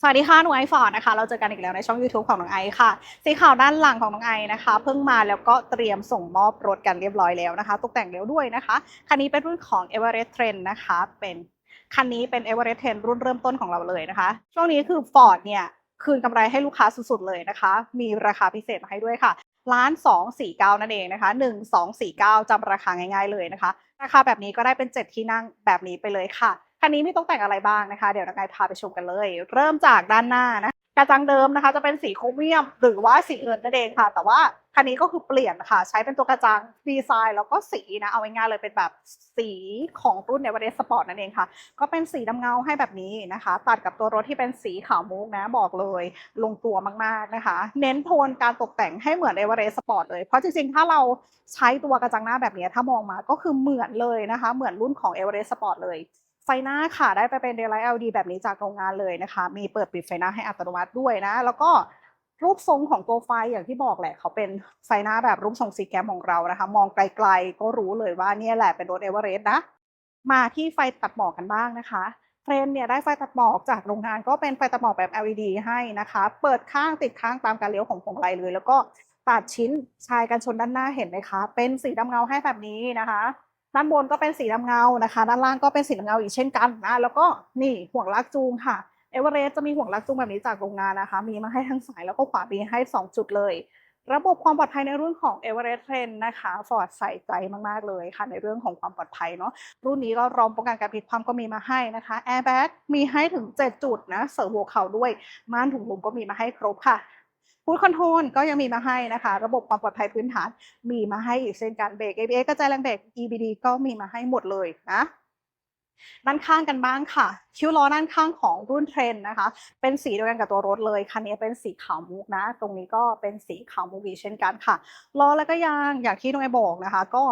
สวัสดีค่ะหนูไอฟอร์ดนะคะ เราเจอกันอีกแล้วในช่อง YouTube ของน้องไอค่ะ สีขาวด้านหลังของน้องไอนะคะ เพิ่งมาแล้วก็เตรียมส่งมอบรถกันเรียบร้อยแล้วนะคะ ตกแต่งแล้วด้วยนะคะ คันนี้เป็นรุ่นของ Everest Trend นะคะ เป็นคันนี้เป็น Everest Trend รุ่นเริ่มต้นของเราเลยนะคะ ช่วงนี้คือ Ford เนี่ย คืนกำไรให้ลูกค้าสุดๆเลยนะคะ มีราคาพิเศษมาให้ด้วยค่ะล้านสองสี่เก้านั่นเองนะคะหนึ่งสองสี่เก้าจำราคาง่าย ๆเลยนะคะ ราคาแบบนี้ก็ได้เป็นเจ็ดที่นั่งแบบนี้ไปเลยค่ะ คันนี้มีตกแต่งอะไรบ้างนะคะ เดี๋ยวนักไยพาไปชมกันเลย เริ่มจากด้านหน้านะกระจังเดิมนะคะจะเป็นสีโครเมียม หรือว่าสีเงินนั่นเองค่ะ แต่ว่าคันนี้ก็คือเปลี่ยนค่ะ ใช้เป็นตัวกระจังดีไซน์ แล้วก็สีนะเอาง่ายๆเลยเป็นแบบสีของรุ่นเนวเดสปอร์ตนั่นเองค่ะ ก็เป็นสีดำเงาให้แบบนี้นะคะ ตัดกับตัวรถที่เป็นสีขาวมุกนะบอกเลยลงตัวมากๆนะคะ เน้นโทนการตกแต่งให้เหมือนเอเวอเรสต์สปอร์ตเลย เพราะจริงๆ ถ้าเราใช้ตัวกระจังหน้าแบบนี้ถ้ามองมาก็คือเหมือนเลยนะคะ เหมือนรุ่นของเอเวอเรสต์สปอร์ตเลย ไฟหน้าค่ะได้ไปเป็น Daylight LED แบบนี้จากโรงงานเลยนะคะ มีเปิดปิดไฟหน้าให้อัตโนมัติด้วยนะ แล้วก็รูปทรงของตัวไฟอย่างที่บอกแหละ เขาเป็นไฟหน้าแบบรูปทรงสีแกมของเรานะคะ มองไกลๆก็รู้เลยว่าเนี่ยแหละเป็นรถเอเวอเรสต์นะ มาที่ไฟตัดหมอกกันบ้างนะคะเฟรมเนี่ยได้ไฟตัดหมอกจากโรงงานก็เป็นไฟตัดหมอกแบบ LED ให้นะคะ เปิดข้างติดข้างตามการเลี้ยวของพวงมาลัยเลย แล้วก็ตัดชิ้นชายกันชนด้านหน้าเห็นไหมคะ เป็นสีดำเงาให้แบบนี้นะคะ ด้านบนก็เป็นสีดำเงานะคะ ด้านล่างก็เป็นสีดำเงาอีกเช่นกันนะแล้วก็นี่ห่วงลากจูงค่ะเอเวอเรสต์จะมีห่วงลากจูงแบบนี้จากโรงงานนะคะ มีมาให้ทั้งซ้ายแล้วก็ขวามีให้ 2 จุดเลย ระบบความปลอดภัยในรุ่นของ Everest t r e n นะคะ Ford ใส่ใจมากๆเลยค่ะ ในเรื่องของความปลอดภัยเนาะรุ่นนี้ก็รองป้องกันการพลิกคว่ำก็มีมาให้นะคะ Airbag มีให้ถึง 7 จุดนะเสริมหัวเข่าด้วยม่านถุงลมก็มีมาให้ครบค่ะ ฟูดคอนโทรลก็ยังมีมาให้นะคะ ระบบความปลอดภัยพื้นฐานมีมาให้อีกเช่นกันเบรก ABS กระจายแรงเบรก EBD ก็มีมาให้หมดเลยนะด้านข้างกันบ้างค่ะ คิ้วล้อด้านข้างของรุ่นเทรนนะคะ เป็นสีเดียวกันกับตัวรถเลยคันนี้เป็นสีขาวมุกนะ ตรงนี้ก็เป็นสีขาวมุกอีกเช่นกันค่ะล้อแล้วก็ยางอย่างที่น้องไอบอกนะคะ ก็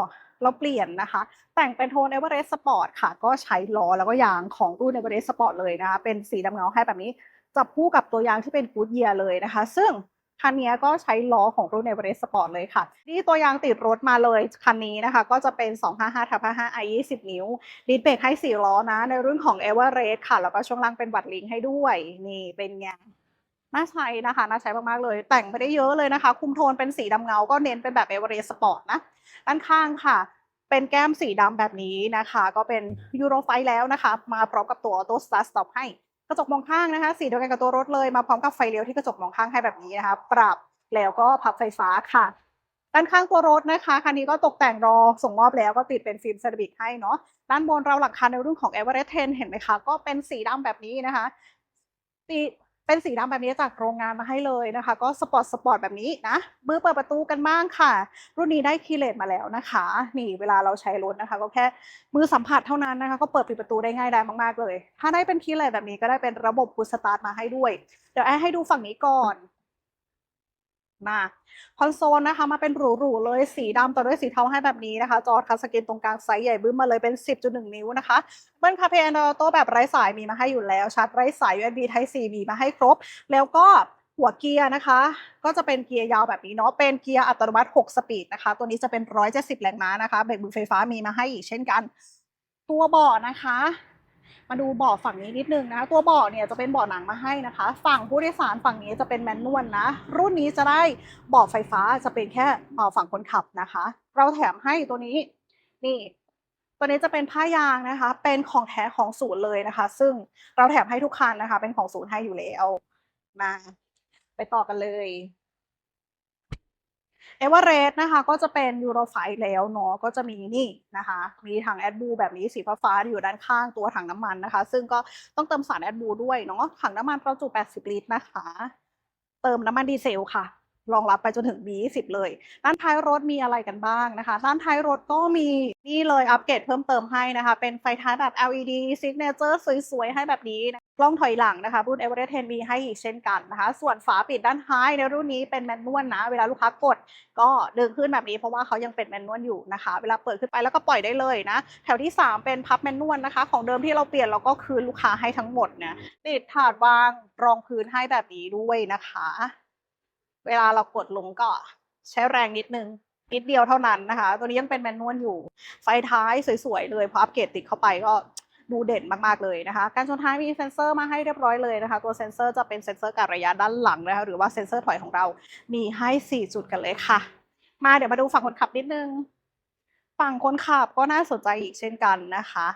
เราเปลี่ยนนะคะ แต่งเป็นโทน Everest Sport ค่ะ ก็ใช้ล้อแล้วก็ยางของรุ่น Everest Sport เลยนะคะ เป็นสีดำเงาให้แบบนี้จับคู่กับตัวยางที่เป็น Goodyear เลยนะคะ ซึ่ง คันนี้ก็ใช้ล้อของรุ่น Everest Sport เลยค่ะ นี่ตัวยางติดรถมาเลย คันนี้นะคะ ก็จะเป็น 255ทับ55 i 20 นิ้วดิสเบรกให้ 4 ล้อนะ ในรุ่นของ Everest ค่ะ แล้วก็ช่วงล่างเป็นวัดลิงให้ด้วย นี่เป็นไงน่าใช้นะคะ น่าใช้มาก ๆ เลย แต่งไม่ได้เยอะเลยนะคะ คุมโทนเป็นสีดำเงา ก็เน้นเป็นแบบ Everest Sport นะ ด้านข้างค่ะเป็นแก้มสีดำแบบนี้นะคะ ก็เป็นยูโรไฟแล้วนะคะ มาพร้อมกับตัว Auto Start Stop ให้ กระจกมองข้างนะคะ สีเดียวกันกับตัวรถเลยมาพร้อมกับไฟเลี้ยวที่กระจกมองข้างให้แบบนี้นะคะ ปรับแล้วก็พับไฟฟ้าค่ะ ด้านข้างตัวรถนะคะคันนี้ก็ตกแต่งรอส่งมอบแล้วก็ติดเป็นฟิล์มเซรามิกให้เนาะด้านบนเราหลังคาในรุ่นของ Everest 10 เห็นไหมคะ ก็เป็นสีดำแบบนี้นะคะสี เป็นสีดำแบบนี้จากโรงงานมาให้เลยนะคะ ก็สปอร์ตสปอร์ตแบบนี้นะมือเปิดประตูกันบ้างค่ะ รุ่นนี้ได้คีเลตมาแล้วนะคะ นี่เวลาเราใช้รถนะคะ ก็แค่มือสัมผัสเท่านั้นนะคะ ก็เปิดปิดประตูได้ง่ายได้มากๆเลย ถ้าได้เป็นคีเลตแบบนี้ก็ได้เป็นระบบพุชสตาร์ทมาให้ด้วย เดี๋ยวแอให้ดูฝั่งนี้ก่อน มาคอนโซลนะคะมาเป็นหรูๆเลยสีดำต่อด้วยสีเทาให้แบบนี้นะคะ จอทัสกรีนตรงกลางไซส์ใหญ่บึ้มมาเลยเป็น 10.1 นิ้วนะคะเบิ้ลคาเพนออโตแบบไร้สายมีมาให้อยู่แล้วชาร์จไร้สาย USB Type C มีมาให้ครบ แล้วก็หัวเกียร์นะคะ ก็จะเป็นเกียร์ยาวแบบนี้เนาะเป็นเกียร์อัตโนมัติ 6 สปีดนะคะ ตัวนี้จะเป็น 170 แรงม้านะคะเบรกมือไฟฟ้ามีมาให้อีกเช่นกัน ตัวเบาะนะคะ มาดูเบาะฝั่งนี้นิดนึงนะคะตัวเบาะเนี่ยจะเป็นเบาะหนังมาให้นะคะ ฝั่งผู้โดยสารฝั่งนี้จะเป็นแมนนวลนะ รุ่นนี้จะได้เบาะไฟฟ้าจะเป็นแค่เบาะฝั่งคนขับนะคะ เราแถมให้ตัวนี้นี่ตัวนี้จะเป็นผ้ายางนะคะ เป็นของแท้ของศูนย์เลยนะคะ ซึ่งเราแถมให้ทุกคันนะคะ เป็นของศูนย์ให้อยู่แล้วมาไปต่อกันเลย เอเวอเรสต์นะคะก็จะเป็นยูโรไฟแล้วเนาะก็จะมีนี่นะคะ มีถังแอดบูแบบนี้สีฟ้าๆอยู่ด้านข้างตัวถังน้ำมันนะคะ ซึ่งก็ต้องเติมสารแอดบูด้วยเนาะถังน้ำมันประจุ 80 ลิตรนะคะ เติมน้ำมันดีเซลค่ะ รองรับไปจนถึง B20 เลย ด้านท้ายรถมีอะไรกันบ้างนะคะ ด้านท้ายรถก็มีนี่เลยอัปเกรดเพิ่มเติมให้นะคะ เป็นไฟท้ายแบบ LED Signature สวยๆ ให้แบบนี้นะกล้องถอยหลังนะคะ รุ่น Everest 10 มีให้อีกเช่นกันนะคะ ส่วนฝาปิดด้านท้ายในรุ่นนี้เป็นแมนนวลนะ เวลาลูกค้ากดก็ดึงขึ้นแบบนี้เพราะว่าเขายังเป็นแมนนวลอยู่นะคะ เวลาเปิดขึ้นไปแล้วก็ปล่อยได้เลยนะ แถวที่ 3 เป็นพับแมนนวลนะคะ ของเดิมที่เราเปลี่ยนเราก็คืนลูกค้าให้ทั้งหมดนะติดถาดวางรองพื้นให้แบบนี้ด้วยนะคะ เวลาเรากดลงก็ใช้แรงนิดนึงนิดเดียวเท่านั้นนะคะ ตัวนี้ยังเป็นแมนนวลอยู่ ไฟท้ายสวยๆเลยพออัปเกรดติดเข้าไปก็ดูเด่นมากๆเลยนะคะ การชนท้ายมีเซ็นเซอร์มาให้เรียบร้อยเลยนะคะ ตัวเซ็นเซอร์จะเป็นเซ็นเซอร์การระยะด้านหลังนะคะหรือว่าเซ็นเซอร์ถอยของเรา มีให้ 4 จุดกันเลยค่ะ มาเดี๋ยวมาดูฝั่งคนขับนิดนึง ฝั่งคนขับก็น่าสนใจอีกเช่นกันนะคะ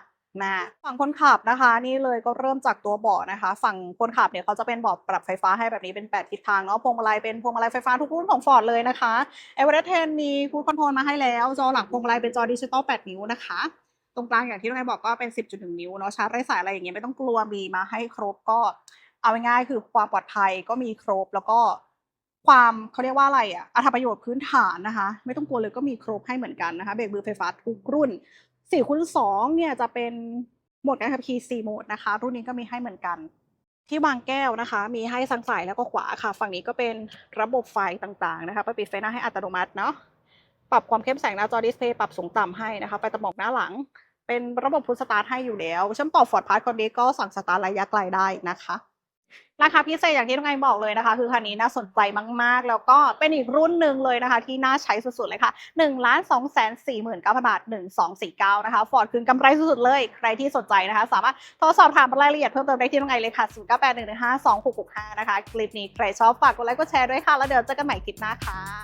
มาฝั่งคนขับนะคะ นี่เลยก็เริ่มจากตัวเบาะนะคะ ฝั่งคนขับเนี่ยเขาจะเป็นเบาะปรับไฟฟ้าให้แบบนี้เป็น 8 ทิศทางเนาะพวงมาลัยเป็นพวงมาลัยไฟฟ้าทุกรุ่นของ Ford เลยนะคะ e v e r e s t 10มีคูดคอนโทรลมาให้แล้ว จอหลังพวงมาลัยเป็นจอดิจิตอล8 นิ้วนะคะ ตรงกลางอย่างที่น้องไอบอกก็เป็น 10.1 นิ้วเนาะชาร์จไร้สายอะไรอย่างเงี้ยไม่ต้องกลัวมีมาให้ครบก็ เอาง่ายๆคือความปลอดภัยก็มีครบแล้วก็ความเขาเรียกว่าอะไรอะอัตประโยชน์พื้นฐานนะคะ ไม่ต้องกลัวเลยก็มีครบให้เหมือนกันนะคะเบรกมือไฟฟ้าทุกรุ่น 4คูณ2เนี่ยจะเป็นโหมดการขับขี่4โหมดนะคะ รุ่นนี้ก็มีให้เหมือนกัน ที่วางแก้วนะคะ มีให้ทางซ้ายแล้วก็ขวาค่ะ ฝั่งนี้ก็เป็นระบบไฟต่างๆนะคะไปปิดไฟหน้าให้อัตโนมัติเนาะปรับความเข้มแสงหน้าจอดิสเพย์ปรับสูงต่ำให้นะคะไฟตะหมอกหน้าหลัง เป็นระบบพุชสตาร์ทให้อยู่แล้วเชื่อมต่อฟอร์ดพาร์ทคนนี้ก็สั่งสตาร์ทระยะไกลได้นะคะ ราคาพิเศษอย่างที่น้องไงบอกเลยนะคะ คือคันนี้น่าสนใจมาก ๆ แล้วก็เป็นอีกรุ่นหนึ่งเลยนะคะ ที่น่าใช้สุด ๆ เลยค่ะ1นึ่งล้านสองแสนสี่หมื่นเก้าพันบาทหนึ่งสองสี่เก้านะคะฟอร์ดคืนกำไรสุด ๆ เลย ใครที่สนใจนะคะ สามารถโทรสอบถามรายละเอียดเพิ่มเติมได้ที่น้องไงเลยค่ะศูนย์เก้าแปดหนึ่งหนึ่งห้าสองหกหกห้านะคะ คลิปนี้ใครชอบฝากกดไลค์กดแชร์ด้วยค่ะ แล้วเดี๋ยวเจอกันใหม่คลิปหน้าค่ะ